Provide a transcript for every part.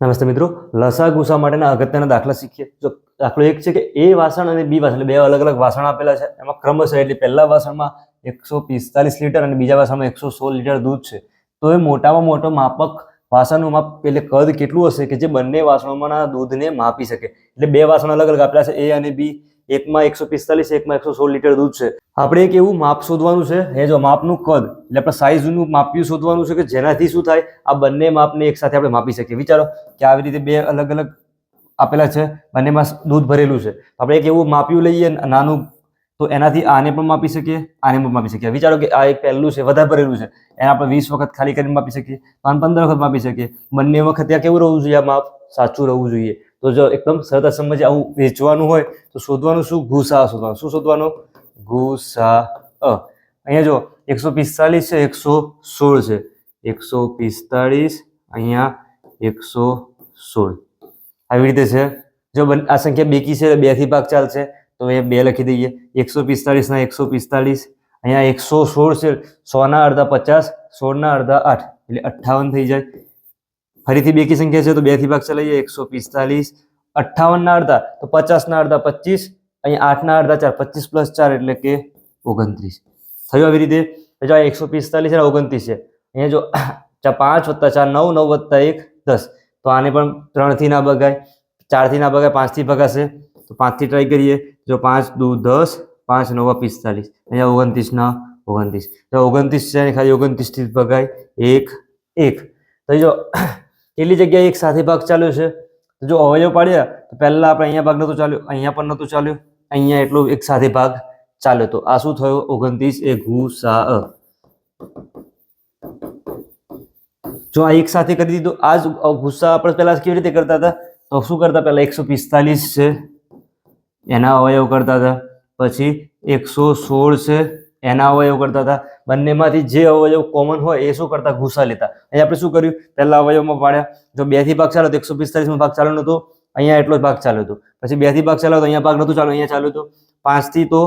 નમસ્તે મિત્રો, લસા ગુસા માટેના અગત્યના દાખલા શીખીએ. જો દાખલો એક છે કે એ વાસણ અને બી વાસણ બે અલગ અલગ વાસણ આપેલા છે. એમાં ક્રમશઃ એટલે પહેલા વાસણમાં એકસો પિસ્તાલીસ લીટર અને બીજા વાસણમાં એકસો સોળ લીટર દૂધ છે. તો એ મોટામાં મોટો માપક વાસણનું માપ એટલે કદ કેટલું હશે કે જે બંને વાસણોમાંના દૂધને માપી શકે. એટલે બે વાસણ અલગ અલગ આપેલા છે, એ અને બી. એકમાં એકસો પિસ્તાલીસ, એકમાં એકસો સોળ લીટર દૂધ છે. આપણે એક એવું માપ શોધવાનું છે એ જો માપનું કદ, એટલે આપણે સાઇઝનું માપ્યું શોધવાનું છે કે જેનાથી શું થાય, આ બંને માપને એક સાથે આપણે માપી શકીએ. વિચારો કે આવી રીતે બે અલગ અલગ આપેલા છે, બંનેમાં દૂધ ભરેલું છે. આપણે એક એવું માપ્યું લઈએ, નાનું, તો એનાથી આને પણ માપી શકીએ, આને પણ માપી શકીએ. વિચારો કે આ એક પહેલું છે, વધારે ભરેલું છે, એને આપણે વીસ વખત ખાલી કરીને માપી શકીએ પાંચ પંદર વખત માપી શકીએ. બંને વખત ત્યાં કેવું રહેવું જોઈએ આ માપ? સાચું રહેવું જોઈએ. તો જો એકદમ સરળતા સમજ આવું વેચવાનું હોય, તો શોધવાનું શું? ગુસા શોધવાનું. શું શોધવાનું? ગુસા. અહીંયા જો એકસો પિસ્તાલીસ છે, એકસો સોળ છે. એકસો પિસ્તાળીસ અહીંયા એકસો સોળ. આવી રીતે છે. જો આ સંખ્યા બેકી છે બેથી ભાગ ચાલશે તો એ બે લખી દઈએ. એકસો પિસ્તાળીસના એકસો પિસ્તાળીસ અહીંયા એકસો સોળ છે. સોના અડધા પચાસ, સોળના અડધા આઠ. એટલે અઠ્ઠાવન થઈ જાય. ફરીથી બેકી સંખ્યા છે, તો બેથી લઈએ એકસો પિસ્તાલીસ. અઠ્ઠાવનના અડધા, તો પચાસના અડધા પચીસ. અહીંયા આઠના અડધા ચાર, પચીસ પ્લસ ચાર એટલે કે ઓગણત્રીસ. થયું આવી રીતે? જો આ એકસો પિસ્તાલીસ અને ઓગણત્રીસ છે. અહીંયા જો પાંચ વત્તા ચાર, નવ નવ વત્તા એક, દસ. તો આને પણ ત્રણથી ના ભગાય. ચારથી ના ભગાય, પાંચથી ભગાશે. તો પાંચથી ટ્રાય કરીએ. જો પાંચ, દુ, દસ, પાંચ, નવ, પિસ્તાલીસ. અહીંયા ઓગણત્રીસના ઓગણત્રીસ. તો ઓગણત્રીસ છે ખાલી ઓગણત્રીસથી ભગાય. એક એક. તો જો કેટલી જગ્યાએ એક સાથે ભાગ ચાલ્યો છે? જો અવયવ પાડ્યા, તો પહેલાં આપણે અહીંયા ભાગ નહોતું ચાલ્યું, અહીંયા પણ નહોતું ચાલ્યું. અહીંયા એટલું એક સાથે ભાગ ચાલ્યો. તો આ શું થયું? ઓગણત્રીસ એ ગુસા અ. જો આ એક સાથે કરી દીધું, આ જ ગુસ્સા આપણે પહેલાં કેવી રીતે કરતા હતા? તો શું કરતા પહેલાં? એકસો પિસ્તાલીસ છે. એના અવયવ કરતા હતા. પછી એકસો સોળ છે. એના અવયવ કરતા હતા. બંનેમાંથી જે અવયવ કોમન હોય એ શું કરતા? ગુસ્સા લેતા. અહીંયા આપણે શું કર્યું? પહેલા અવયવમાં પાડ્યા. જો બેથી ભાગ ચાલો તો એકસો પિસ્તાલીસમાં ભાગ ચાલુ નતો અહીંયા એટલો જ ભાગ ચાલુ હતો. પછી બેથી ભાગ ચાલો તો અહીંયા ભાગ નતું ચાલુ, અહીંયા ચાલુ હતો. પાંચથી તો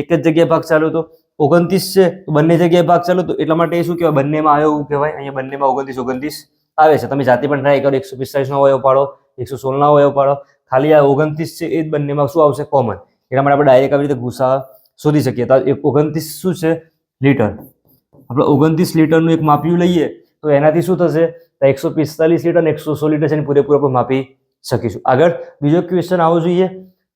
એક જ જગ્યાએ ભાગ ચાલુ હતો. ઓગણત્રીસ છે તો બંને જગ્યાએ ભાગ ચાલુ હતો. એટલા માટે એ શું કહેવાય? બંનેમાં આવ્યો એવું કહેવાય. અહીંયા બંનેમાં ઓગણત્રીસ ઓગણત્રીસ આવે છે. તમે જાતે પણ ટ્રાય કરો. એકસો પિસ્તાલીસનો અવયવ પાડો, એકસો સોળનો અવયવ પાડો. ખાલી આ ઓગણત્રીસ છે એ જ બંનેમાં શું આવશે? કોમન એટલા માટે આપણે ડાયરેક્ટ આવી રીતે ગુસા શોધી શકીએ. તો એક ઓગણત્રીસ શું છે? લીટર. આપણે ઓગણત્રીસ લીટરનું એક માપ્યું લઈએ, તો એનાથી શું થશે? તો એકસો પિસ્તાલીસ લીટર એકસો સો લીટર છે એની પૂરેપૂરો આપણે માપી શકીશું. આગળ બીજો ક્વેશ્ચન આવવો જોઈએ.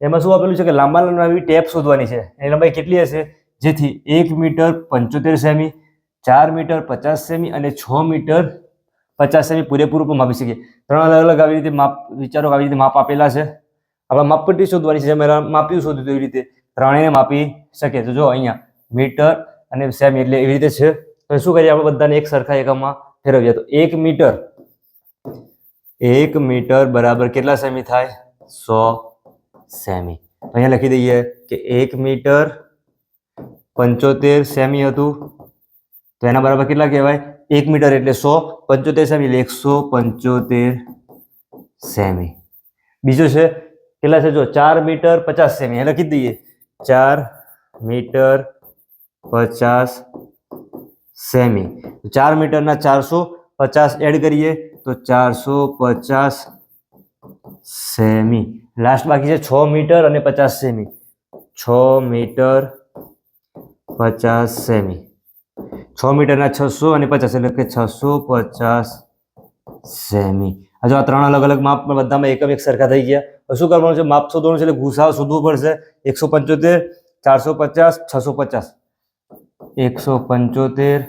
એમાં શું આપેલું છે કે લાંબા લંબાવી ટેપ શોધવાની છે. એની લંબાઈ કેટલી હશે? જેથી એક મીટર પંચોતેર સેમી, ચાર મીટર પચાસ સેમી અને છ મીટર પચાસ સેમી પૂરેપૂરું પણ માપી શકીએ. ત્રણ અલગ અલગ આવી રીતે માપ, વિચારો આવી રીતે માપ આપેલા છે. આપણે માપપટ્ટી શોધવાની છે. મેં માપ્યું શોધ્યું એવી રીતે. ત્રણેય માપી શકે તો જો અહીંયા મીટર અને સેમી એટલે એવી રીતે છે, તો શું કરીએ આપણે બધાને એક સરખા એકમમાં ફેરવીએ. તો એક મીટર એક મીટર બરાબર કેટલા સેમી થાય? સો સેમી. અહીંયા લખી દઈએ કે એક મીટર પંચોતેર સેમી હતું. તો એના બરાબર કેટલા કહેવાય? એક મીટર એટલે સો પંચોતેર સેમી એટલે એકસો પંચોતેર સેમી. બીજું છે, કેટલા છે જો? ચાર મીટર પચાસ સેમી. લખી દઈએ. ચાર મીટર પચાસ સેમી ચાર મીટરના ચારસો પચાસ એડ કરીએ તો ચારસો પચાસ સેમી લાસ્ટ બાકી છે છ મીટર અને પચાસ સેમી। છ મીટર પચાસ સેમી। છ મીટરના છસો અને પચાસ એટલે કે છસો પચાસ સેમી। આ જો આ ત્રણ અલગ અલગ માપ બધામાં એકમ એક સરખા થઈ ગયા. શું કરવાનું છે? માપ શોધવાનું છે એટલે ગુસાવ શોધવું પડશે. એકસો પંચોતેર, ચારસો પચાસ, છસો પચાસ. એકસો પંચોતેર,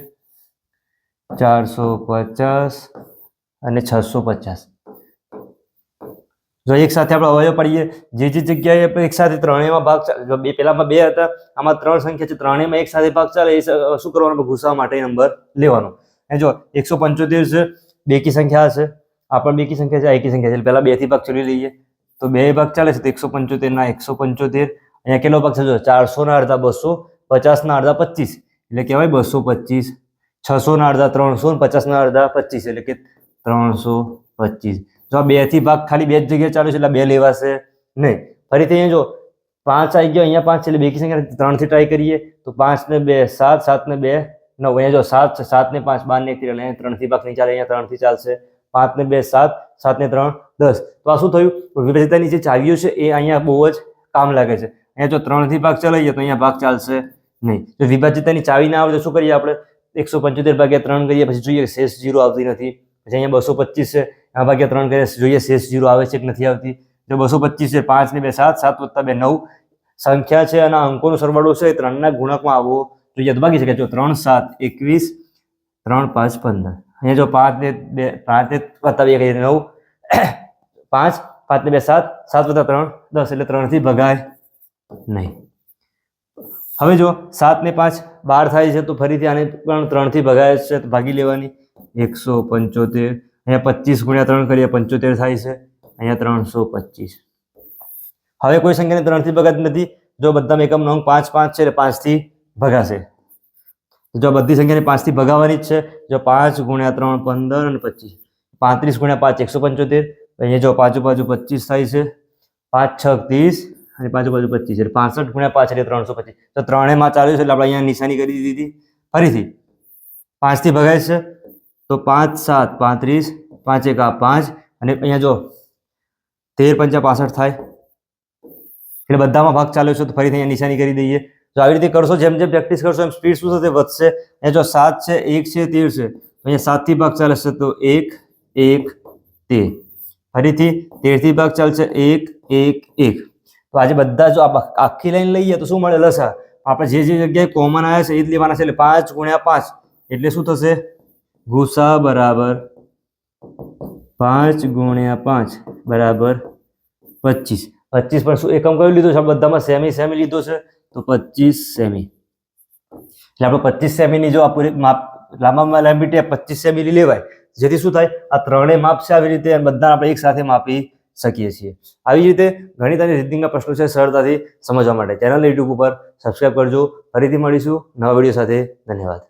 ચારસો પચાસ અને છસો પચાસ. જો એક સાથે આપણે અવયવ પડીએ, જે જે જગ્યાએ આપણે એક સાથે ત્રણેયમાં ભાગ જો બે, પહેલામાં બે હતા, આમાં ત્રણ સંખ્યા છે, ત્રણેયમાં એક સાથે ભાગ ચાલે, એ શું કરવાનું? ગુસાવા માટે નંબર લેવાનો. એ જો એકસો પંચોતેર છે, બેકી સંખ્યા હશે. આ પણ બેકી સંખ્યા છે, આ એકી સંખ્યા છે. એટલે પહેલા બેથી ભાગ ચલી લઈએ. તો બે ભાગ ચાલે છે, તો એકસો પંચોતેર ના એકસો પંચોતેર. અહીંયા કેટલો ભાગ છે જો, ચારસો ના અડધા બસો, પચાસ ના અડધા પચીસ. એટલે કહેવાય બસો પચીસ. છસો ના અડધા ત્રણસો ને પચાસ ના અડધા પચીસ. એટલે કે ત્રણસો પચીસ. જો આ બેથી ભાગ ખાલી બે જ જગ્યાએ ચાલુ છે, એટલે બે લેવાશે નહીં. ફરીથી અહીંયા જો, પાંચ આવી ગયો, અહીંયા પાંચ છે, એટલે બેકી સંખ્યા ત્રણથી ટ્રાય કરીએ. તો પાંચ ને બે સાત સાત ને બે નવ. અહીંયા જો સાત છે, સાત ને પાંચ, બાર ને એક થી એટલે અહીંયા ત્રણથી ભાગ નહીં ચાલે, અહીંયા ત્રણથી ચાલશે. પાંચ ને બે, સાત સાત ને ત્રણ, દસ. તો આ શું થયું? વિભાજિતાની જે ચાવીઓ છે, એ અહીંયા બહુ જ કામ લાગે છે. અહીંયા જો ત્રણથી ભાગ ચલાવીએ તો અહીંયા ભાગ ચાલશે નહીં. જો વિભાજિતાની ચાવી ના આવે તો શું કરીએ આપણે? એકસો પંચોતેર ભાગ્યા ત્રણ કરીએ, પછી જોઈએ શેષ જીરો આવતી નથી. પછી અહીંયા બસો પચીસ છે, આ ભાગ્યા ત્રણ કરીએ જોઈએ શેષ જીરો આવે છે કે નથી આવતી. જો બસો પચીસ છે, પાંચ ને બે, સાત સાત વત્તા બે, નવ. સંખ્યા છે અને અંકોનો સરવાળો છે ત્રણના ગુણકમાં આવવો જોઈએ તો ભાગી શકે જો ત્રણ, સાત, એકવીસ, ત્રણ, પાંચ, પંદર. અહીંયા જો પાંચ ને બે, પાંચ ને વત્તા બે કહીએ નવ. પાંચ પાંચ ને બે, સાત. સાત વત્તા ત્રણ, દસ એટલે ત્રણથી ભગાય નહીં. હવે જો સાત ને પાંચ બાર થાય છે તો ફરીથી આને પણ ત્રણથી ભગાય છે ભાગી લેવાની. એકસો પંચોતેર. અહીંયા પચીસ ગુણ્યા ત્રણ કરીએ, પંચોતેર થાય છે. અહીંયા ત્રણસો પચીસ. હવે કોઈ સંખ્યાને ત્રણથી ભગાતી નથી. જો બધામાં એકમ નંગ પાંચ પાંચ છે એટલે પાંચથી ભગાશે. જો બધી સંખ્યાને પાંચથી ભગાવવાની જ છે. જો પાંચ ગુણ્યા ત્રણ પંદર અને પચીસ. પાંત્રીસ ગુણ્યા પાંચ એકસો પંચોતેર. અહીંયા જો પાછું બાજુ પચીસ થાય છે. પાંચ, છ, ત્રીસ અને પાછું બાજુ પચીસ. એટલે પાસઠ ગુણ્યા પાંચ એટલે ત્રણસો પચીસ. તો ત્રણેયમાં ચાલ્યું છે એટલે આપણે અહીંયા નિશાની કરી દીધી. ફરીથી પાંચથી ભગાય છે. તો પાંચ, સાત, પાંત્રીસ, પાંચ, એક, આ પાંચ. અને અહીંયા જો તેર પંચા પાસઠ થાય. એટલે બધામાં ભાગ ચાલ્યો છે તો ફરીથી અહીંયા નિશાની કરી દઈએ. જો આવી રીતે કરશો, જેમ જેમ પ્રેક્ટિસ કરશો, એમ સ્પીડ શું થશે? વધશે. એ જો સાત છે, એક છે, તેર છે. અહીંયા સાતથી ભાગ ચાલશે તો એક એક, તેર. ફરીથી તેરથી ભાગ ચાલશે એક એક એક. તો આજે બધા જો આખી લાઈન લઈએ તો શું મળે? લસા. આપણે જે જે જગ્યાએ કોમન આવ્યા છે એ જ લેવાના છે. એટલે પાંચ ગુણ્યા પાંચ. એટલે શું થશે? ગુસા બરાબર પાંચ ગુણ્યા પાંચ બરાબર પચીસ. પચીસ પર શું એકમ કયું લીધું છે? બધામાં સેમી સેમી લીધો છે. તો પચીસ સેમી. એટલે આપણે પચીસ સેમીની જો આ પૂરી માપ લાંબામાં લાંબી ટેપ પચીસ સેમી લેવાય, જેથી શું થાય? આ ત્રણેય માપ છે આવી રીતે બધા આપણે એક સાથે માપી શકીએ છીએ. આવી રીતે ગણિત અને રીતિંગના પ્રશ્નો છે સરળતાથી સમજવા માટે. ચેનલ યુટ્યુબ ઉપર સબસ્ક્રાઈબ કરજો. ફરીથી મળીશું નવા વીડિયો સાથે. ધન્યવાદ.